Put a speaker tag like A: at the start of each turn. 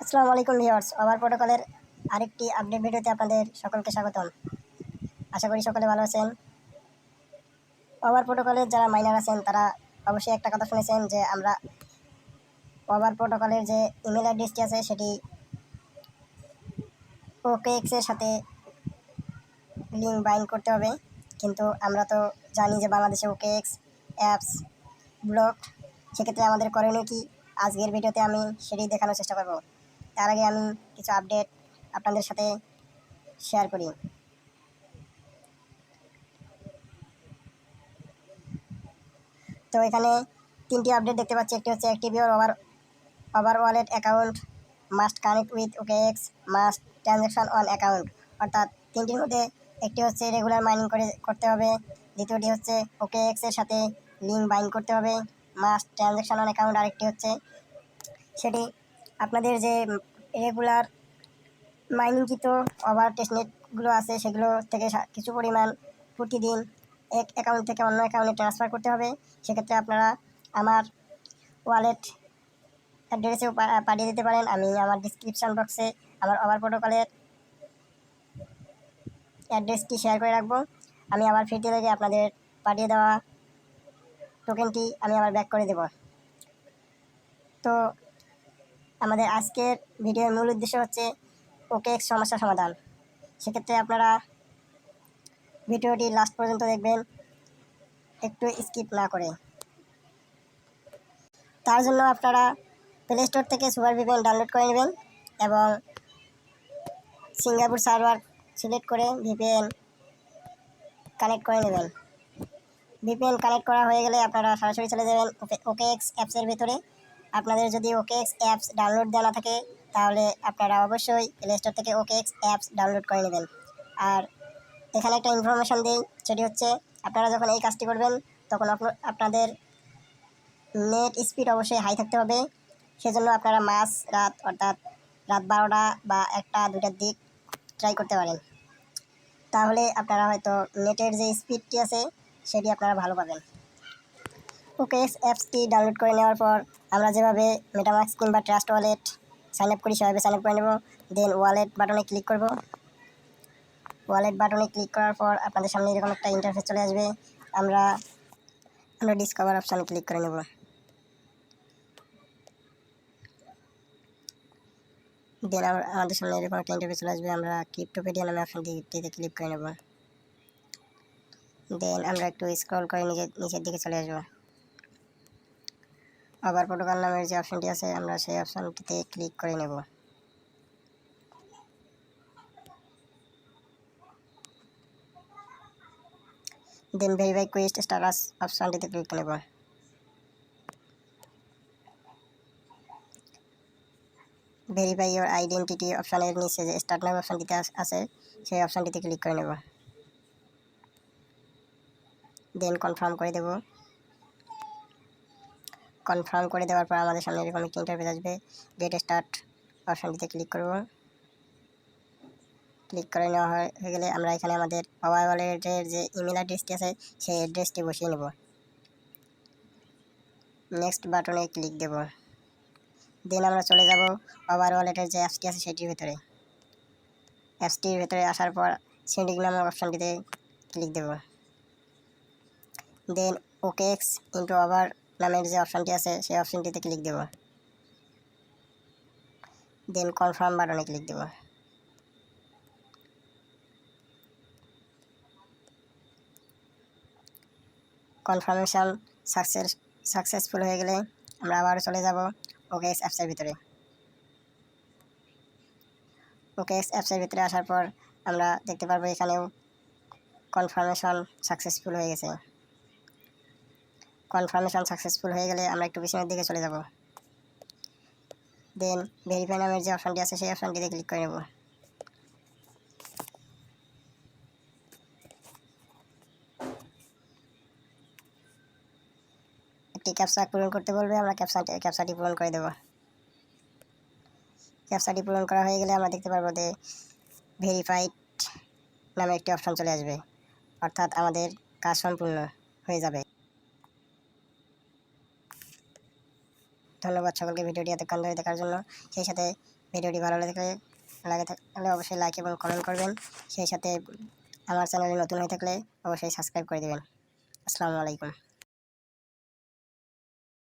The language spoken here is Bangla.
A: আসসালামু আলাইকুম ভিউয়ার্স ওভার প্রোটোকলের আরেকটি আপডেট ভিডিওতে আপনাদের সকলকে স্বাগতম। আশা করি সকলে ভালো আছেন। ওভার প্রোটোকলের যারা মাইনার আছেন, তারা অবশ্যই একটা কথা শুনেছেন যে আমরা ওভার প্রোটোকলের যে ইমেল অ্যাড্রেসটি আছে, সেটি ওকেএক্সের সাথে লিঙ্ক বাইন্ড করতে হবে। কিন্তু আমরা তো জানি যে বাংলাদেশে ওকেএক্স অ্যাপস ব্লক সেক্ষেত্রে আমাদের করণীয় কি? আজকের ভিডিওতে আমি সেটি দেখানোর চেষ্টা করব। তার আগে আমি কিছু আপডেট আপনাদের সাথে শেয়ার করি। তো এখানে তিনটি আপডেট দেখতে পাচ্ছি। একটি হচ্ছে active your over over wallet account must connect with OKX must transaction on account অর্থাৎ তিনটির মধ্যে একটি হচ্ছে রেগুলার মাইনিং করে, করতে হবে। দ্বিতীয়টি হচ্ছে ওকে এক্সের সাথে লিঙ্ক বাইন্ড করতে হবে। মাস্ট ট্রানজ্যাকশন অন অ্যাকাউন্ট আরেকটি হচ্ছে। সেটি আপনাদের যে রেগুলার মাইনিংকৃত ওভার টেস্টনেটগুলো আছে, সেগুলো থেকে কিছু পরিমাণ প্রতিদিন এক অ্যাকাউন্ট থেকে অন্য অ্যাকাউন্টে ট্রান্সফার করতে হবে। সেক্ষেত্রে আপনারা আমার ওয়ালেট অ্যাড্রেসেও পাঠিয়ে দিতে পারেন। আমি আমার ডিসক্রিপশান বক্সে আমার ওভার প্রোটোকলের অ্যাড্রেসটি শেয়ার করে রাখব। আমি আবার ফিরতে থেকে আপনাদের পাঠিয়ে দেওয়া টোকেনটি আমি আবার ব্যাক করে দেব। তো আমাদের আজকের ভিডিওর মূল উদ্দেশ্য হচ্ছে ওকে এক্স সমস্যা সমাধান। সেক্ষেত্রে আপনারা ভিডিওটি লাস্ট পর্যন্ত দেখবেন, একটু স্কিপ না করে। তার জন্য আপনারা প্লে স্টোর থেকে সুপার ভিপিএন ডাউনলোড করে নেবেন এবং সিঙ্গাপুর সার্ভার সিলেক্ট করে ভিপিএন কানেক্ট করে নেবেন। ভিপিএন কানেক্ট করা হয়ে গেলে আপনারা সরাসরি চলে যাবেন ওকে এক্স অ্যাপসের ভিতরে। আপনাদের যদি ওকে এক্স অ্যাপস ডাউনলোড দেওয়া থাকে, তাহলে আপনারা অবশ্যই প্লে স্টোর থেকে ওকে এক্স অ্যাপস ডাউনলোড করে নেবেন। আর এখানে একটা ইনফরমেশান দিই, সেটি হচ্ছে আপনারা যখন এই কাজটি করবেন, তখন আপনা- আপনাদের নেট স্পিড অবশ্যই হাই থাকতে হবে। সেজন্য আপনারা মাস, রাত, অর্থাৎ রাত বারোটা বা একটা দুটার দিক ট্রাই করতে পারেন। তাহলে আপনারা হয়তো নেটের যে স্পিডটি আছে, সেটি আপনারা ভালো পাবেন। ওকে অ্যাপসটি ডাউনলোড করে নেওয়ার পর আমরা যেভাবে মেটামাক্স কিংবা ট্রাস্ট ওয়ালেট সাইন আপ করি, সেভাবে সাইন আপ করে নেব। দেন ওয়ালেট বাটনে ক্লিক করব। ওয়ালেট বাটনে ক্লিক করার পর আপনাদের সামনে এরকম একটা ইন্টারফেস চলে আসবে। আমরা আমরা ডিসকভার অপশানে ক্লিক করে নেব। দেন আমাদের সামনে এরকম একটা ইন্টারফেস চলে আসবে। আমরা ক্রিপ্টোপেডিয়া নামে অপশানটিতে ক্লিক করে নেব। দেন আমরা একটু স্ক্রল করে নিজের নিচের দিকে চলে আসব। আবার প্রোটোকল নামের যে অপশনটি আছে, আমরা সেই অপশনটিতে ক্লিক করে নেব। দেন ভেরিফাই কুইস্ট স্ট্যাটাস অপশনটিতে ক্লিক নেব। ভেরিফাই ইওর আইডেন্টিটি অপশানের নিচে যে স্টার্ট নাম অপশানটিতে আছে, সেই অপশানটিতে ক্লিক করে নেব। দেন কনফার্ম করে দেব। কনফার্ম করে দেওয়ার পর আমাদের সামনে এরকম একটি ইন্টারফেস আসবে। গেট স্টার্ট অপশানটিতে ক্লিক করব। ক্লিক করে নেওয়া হয়ে গেলে আমরা এখানে আমাদের পাওয়ার ওয়ালেটের যে ইমেল অ্যাড্রেসটি আছে, সেই অ্যাড্রেসটি বসিয়ে নেব। নেক্সট বাটনে ক্লিক দেব। দেন আমরা চলে যাব পাওয়ার ওয়ালেটের যে অ্যাপসটি আছে, সেটির ভিতরে। অ্যাপসটির ভিতরে আসার পর সেন্ডিং নামক অপশানটিতে ক্লিক দেব। দেন ওকে এক্স ইন্টু আবার নামের যে অপশানটি আছে, সেই অপশানটিতে ক্লিক দেব। দেন কনফার্ম বাটনে ক্লিক দেব। কনফার্মেশন সাকসেস সাকসেসফুল হয়ে গেলে আমরা আবার চলে যাব ওকে এক্স অ্যাপসের ভিতরে। ওকে এক্স অ্যাপসের ভিতরে আসার পর আমরা দেখতে পারব এখানেও কনফার্মেশন সাকসেসফুল হয়ে গেছে। কনফার্মেশন সাকসেসফুল হয়ে গেলে আমরা একটু পিছনের দিকে চলে যাব। দেন ভেরিফাই নামের যে অপশানটি আছে, সেই অপশানটিতে ক্লিক করে নেব। একটি ক্যাপসা পূরণ করতে বলবে, আমরা ক্যাপসাটি ক্যাপসাটি পূরণ করে দেব। ক্যাপসাটি পূরণ করা হয়ে গেলে আমরা দেখতে পারব যে ভেরিফাইড নামে একটি অপশন চলে আসবে। অর্থাৎ আমাদের কাজ সম্পূর্ণ হয়ে যাবে। ধন্যবাদ সকলকে ভিডিওটি এতক্ষণ ধরে দেখার জন্য। সেই সাথে ভিডিওটি ভালো লাগে লাগে থাকলে অবশ্যই লাইক এবং কমেন্ট করবেন। সেই সাথে আমার চ্যানেলে নতুন হয়ে থাকলে অবশ্যই সাবস্ক্রাইব করে দেবেন। আসসালামু আলাইকুম।